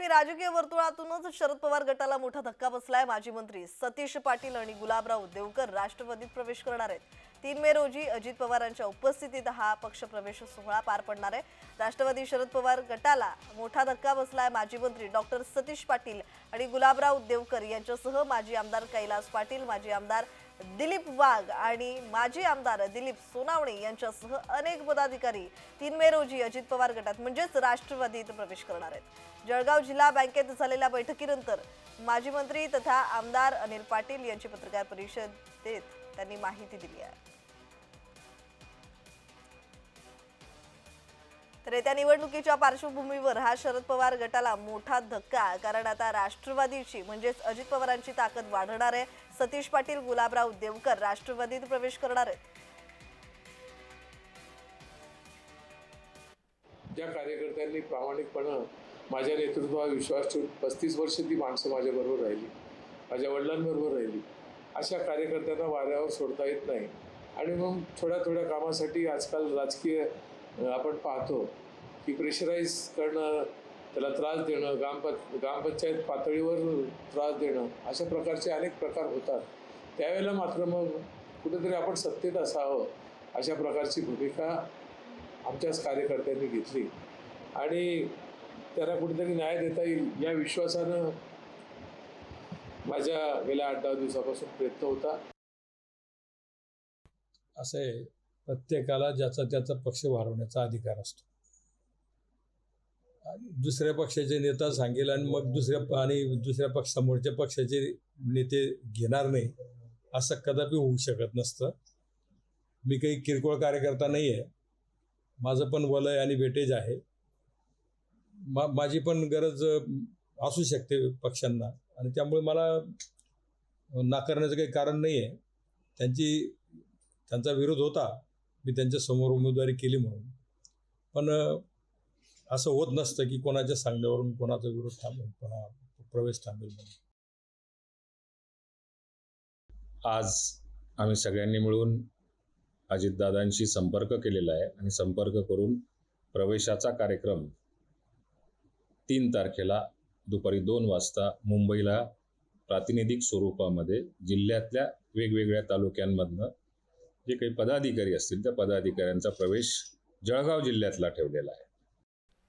तथापि राजकीय वर्तुळातूनच शरद पवार गटाला मोठा धक्का बसलाय. माजी मंत्री सतीश पाटील आणि गुलाबराव देवकर राष्ट्रवादीत प्रवेश करणार आहेत. तीन मे रोजी अजित पवारांच्या उपस्थितीत हा पक्षप्रवेश सोहळा पार पडणार आहे. राष्ट्रवादी शरद पवार गटाला मोठा धक्का बसलाय माजी मंत्री डॉक्टर सतीश पाटील आणि गुलाबराव देवकर यांच्यासह माजी आमदार कैलास पाटील माजी आमदार दिलीप वाघ आणि माजी आमदार दिलीप सोनावणे यांच्यासह अनेक पदाधिकारी तीन मे रोजी अजित पवार गटात म्हणजेच राष्ट्रवादीत प्रवेश करणार आहेत. जळगाव जिल्हा बँकेत झालेल्या बैठकीनंतर माजी मंत्री तथा आमदार अनिल पाटील यांची पत्रकार परिषदेत त्यांनी माहिती दिली आहे. तर येत्या निवडणुकीच्या पार्श्वभूमीवर हा शरद पवार गटाला मोठा धक्का कारण आता राष्ट्रवादीची म्हणजेच अजित पवारांची ताकद वाढणार आहे. सतीश पाटील गुलाबराव देवकर राष्ट्रवादीत प्रवेश करणार आहेत. ज्या कार्यकर्त्यांनी प्रामाणिकपणं माझ्या नेतृत्वावर विश्वास ठेवून पस्तीस वर्ष ती माणसं माझ्याबरोबर राहिली. माझ्या वडिलांबरोबर राहिली. अशा कार्यकर्त्यांना वाऱ्यावर सोडता येत नाही. आणि मग थोड्या थोड्या कामासाठी आजकाल राजकीय आपण पाहतो की प्रेशराईज करणं त्याला त्रास देणं ग्रामप ग्रामपंचायत पातळीवर त्रास देणं अशा प्रकारचे अनेक प्रकार होतात. त्यावेळेला मात्र मग कुठेतरी आपण सत्तेत असावं अशा प्रकारची भूमिका आमच्याच कार्यकर्त्यांनी घेतली. आणि त्यांना कुठेतरी न्याय देता येईल या विश्वासानं माझ्या गेल्या आठ दहा दिवसापासून प्रयत्न होता. असं आहे प्रत्येकाला ज्याचा त्याचा पक्ष वाढवण्याचा अधिकार असतो. आणि दुसऱ्या पक्षाचे नेता सांगेल आणि मग दुसऱ्या आणि दुसऱ्या पक्ष समोरच्या पक्षाचे नेते घेणार नाही असं कदापि होऊ शकत नसतं. मी काही किरकोळ कार्यकर्ता नाही आहे माझं पण वलय आणि वेटेज आहे. मा माझी पण गरज असू शकते पक्षांना. आणि त्यामुळे मला नाकारण्याचं काही कारण नाही आहे त्यांची त्यांचा विरोध होता. मी त्यांच्यासमोर उमेदवारी केली म्हणून. पण असं होत नसतं की कोणाच्या सांगण्यावरून कोणाचा विरोध थांबेल कोणा प्रवेश थांबेल म्हणून. आज आम्ही सगळ्यांनी मिळून अजितदादांशी संपर्क केलेला आहे आणि संपर्क करून प्रवेशाचा कार्यक्रम तीन तारखेला दुपारी दोन वाजता मुंबईला प्रातिनिधिक स्वरूपामध्ये जिल्ह्यातल्या वेगवेगळ्या तालुक्यांमधनं जे काही पदाधिकारी असतील त्या पदाधिकाऱ्यांचा प्रवेश जळगाव जिल्ह्यातला ठेवलेला आहे.